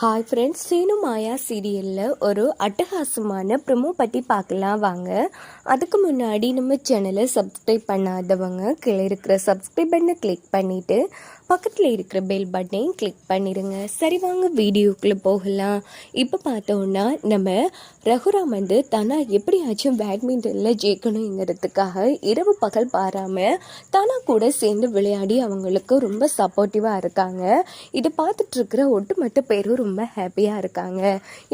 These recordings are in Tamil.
ஹாய் ஃப்ரெண்ட்ஸ் சீனு மாயா சீரியலில் ஒரு அட்டகாசமான ப்ரொமோ பற்றி பார்க்கலாம் வாங்க. அதுக்கு முன்னாடி நம்ம சேனலை சப்ஸ்கிரைப் பண்ணாதவங்க கீழே இருக்கிற சப்ஸ்கிரைப் பண்ணை கிளிக் பண்ணிவிட்டு பக்கத்தில் இருக்கிற பெல் பட்டனையும் கிளிக் பண்ணிடுங்க சரி வாங்க வீடியோக்குள்ளே போகலாம். இப்போ பார்த்தோன்னா நம்ம ரகுராம் வந்து தானா எப்படியாச்சும் பேட்மிண்டனில் ஜெயிக்கணுங்கிறதுக்காக இரவு பகல் பாராமல் தானா கூட சேர்ந்து விளையாடி அவங்களுக்கு ரொம்ப சப்போர்ட்டிவாக இருக்காங்க. இதை பார்த்துட்ருக்கிற ஒட்டுமொத்த பேரும் ரொம்ப ஹாப்பியாக இருக்காங்க.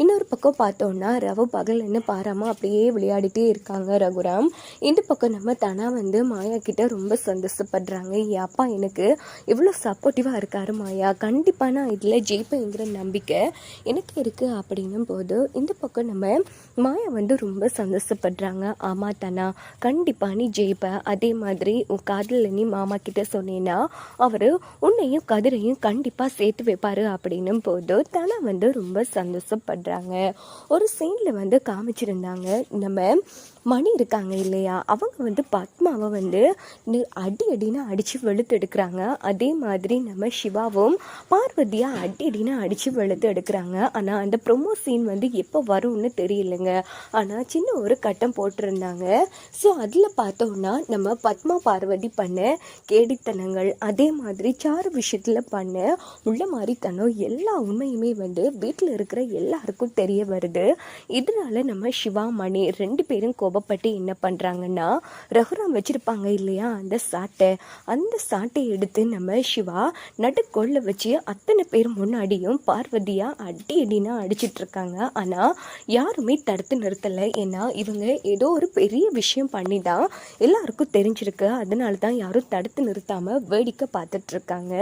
இன்னொரு பக்கம் பார்த்தோன்னா ரவு பகல்னு பாராமல் அப்படியே விளையாடிட்டே இருக்காங்க ரகுராம். இந்த பக்கம் நம்ம தானா வந்து மாயா கிட்ட ரொம்ப சந்தோஷப்படுறாங்க. என் அப்பா எனக்கு இவ்வளோ சப்போர்ட்டிவாக இருக்காரு மாயா. கண்டிப்பாக நான் இதில் ஜெயிப்பேங்கிற நம்பிக்கை எனக்கு இருக்குது அப்படின்னும் போது இந்த பக்கம் நம்ம மாயா வந்து ரொம்ப சந்தோஷப்படுறாங்க. ஆமா தானா கண்டிப்பாக நீ ஜெயிப்ப. அதே மாதிரி உன் காதலில் நீ மாமா கிட்ட சொன்னேன்னா அவர் உன்னையும் கதிரையும் கண்டிப்பாக சேர்த்து வைப்பார் அப்படின்னும் போது தானா வந்து ரொம்ப சந்தோஷப்படுறாங்க. ஒரு சீனில் வந்து காமிச்சிருந்தாங்க. நம்ம மணி இருக்காங்க இல்லையா? அவங்க வந்து பத்மாவை வந்து அடி அடின்னு அடித்து வெளுத்து எடுக்கிறாங்க அதே மாதிரி நம்ம சிவாவும் பார்வதியாக அடி அடின்னு அடித்து வெளுத்து எடுக்கிறாங்க ஆனால் அந்த ப்ரொமோ சீன் வந்து எப்போ வரும்னு தெரியலங்க. ஆனால் சின்ன ஒரு கட்டம் போட்டிருந்தாங்க. ஸோ அதில் பார்த்தோம்னா நம்ம பத்மா பார்வதி பண்ண கேடித்தனங்கள் அதே மாதிரி சாரு விஷயத்தில் பண்ண உள்ள மாதிரித்தனம் எல்லா உண்மையுமே வந்து வீட்டில் இருக்கிற எல்லாருக்கும் தெரிய வருது. இதனால நம்ம சிவா மணி ரெண்டு பேரும் கோபப்பட்டு என்ன பண்ணுறாங்கன்னா ரகுராம் வச்சுருப்பாங்க இல்லையா அந்த சாட்டை. அந்த சாட்டை எடுத்து நம்ம சிவா நடுக்கொள்ள வச்சு அத்தனை பேர் முன்னாடியும் பார்வதியாக அடி அடினா அடிச்சிட்டு இருக்காங்க. ஆனால் யாருமே தடுத்து நிறுத்தலை. ஏன்னா இவங்க ஏதோ ஒரு பெரிய விஷயம் பண்ணி தான் எல்லாருக்கும் தெரிஞ்சிருக்கு. அதனால தான் யாரும் தடுத்து நிறுத்தாமல் வேடிக்கை பார்த்துட்ருக்காங்க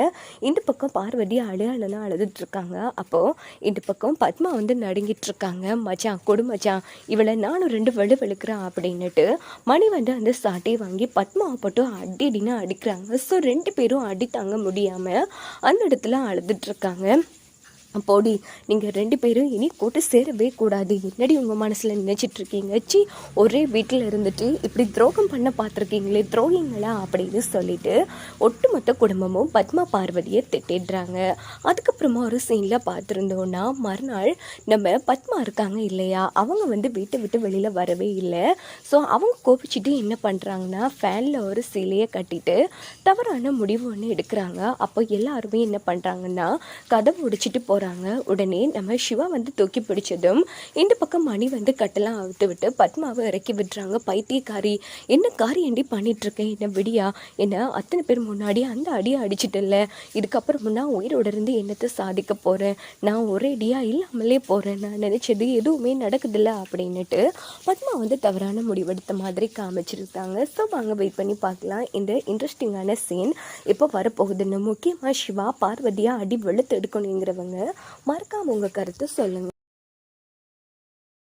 இந்த பக்கம் பார்வதி அடையாளனா அழுதுட்ருக்காங்க அப்போது இந்த பக்கம் பத்மா வந்து நடுங்கிட்டு இருக்காங்க. மச்சான் கொடு மச்சான். இவளை நானும் ரெண்டு வெளு வெளுக்கிறேன் அப்படின்னுட்டு மணி வந்து அந்த சாட்டையை வாங்கி பத்மாவை போட்டு அடி அடின்னு அடிக்கிறாங்க. ஸோ ரெண்டு பேரும் அடி தாங்க முடியாம அந்த இடத்துல அழுதுட்ருக்காங்க போடி நீங்கள் ரெண்டு பேரும் இனி கூட்டு சேரவே கூடாது. என்னடி உங்கள் மனசில் நினச்சிட்டு இருக்கீங்க? சி ஒரே வீட்டில் இருந்துட்டு இப்படி துரோகம் பண்ண பார்த்துருக்கீங்களே துரோகிங்களா? அப்படின்னு சொல்லிட்டு ஒட்டுமொத்த குடும்பமும் பத்மா பார்வதியை திட்டிடுறாங்க. அதுக்கப்புறமா ஒரு சீனில் பார்த்துருந்தோன்னா மறுநாள் நம்ம பத்மா இருக்காங்க இல்லையா? அவங்க வந்து வீட்டை விட்டு வெளியில் வரவே இல்லை. ஸோ அவங்க கோபிச்சுட்டு என்ன பண்ணுறாங்கன்னா ஃபேனில் ஒரு சிலையை கட்டிட்டு தவறான முடிவு ஒன்று எடுக்கிறாங்க. அப்போ எல்லாருமே என்ன பண்ணுறாங்கன்னா கதவு உடைச்சிட்டு போகிறாங்க உடனே நம்ம சிவா வந்து தூக்கி பிடிச்சதும் இந்த பக்கம் மணி வந்து கட்டெல்லாம் அவுத்து விட்டு பத்மாவை இறக்கி விடுறாங்க. பைத்தியக்காரி என்ன காரியண்டி பண்ணிகிட்ருக்கேன் என்ன விடியா? என்ன அத்தனை பேர் முன்னாடி அந்த அடியை அடிச்சிட்டல இதுக்கப்புறம் நான் உயிரோட இருந்து என்னத்தை சாதிக்க போகிறேன் நான் ஒரே அடியாக இல்லாமலே போகிறேன் நான் நினச்சது எதுவுமே நடக்குதில்ல? அப்படின்னுட்டு பத்மா வந்து தவறான முடிவெடுத்த மாதிரி காமிச்சிருக்காங்க. ஸோ வாங்க வெயிட் பண்ணி பார்க்கலாம். இந்த இன்ட்ரெஸ்டிங்கான சீன் இப்போ வரப்போகுதுன்னு. முக்கியமாக சிவா பார்வதியாக அடி வெளுத்து எடுக்கணுங்கிறவங்க மறக்காமல் உங்கள் கருத்தை சொல்லுங்கள்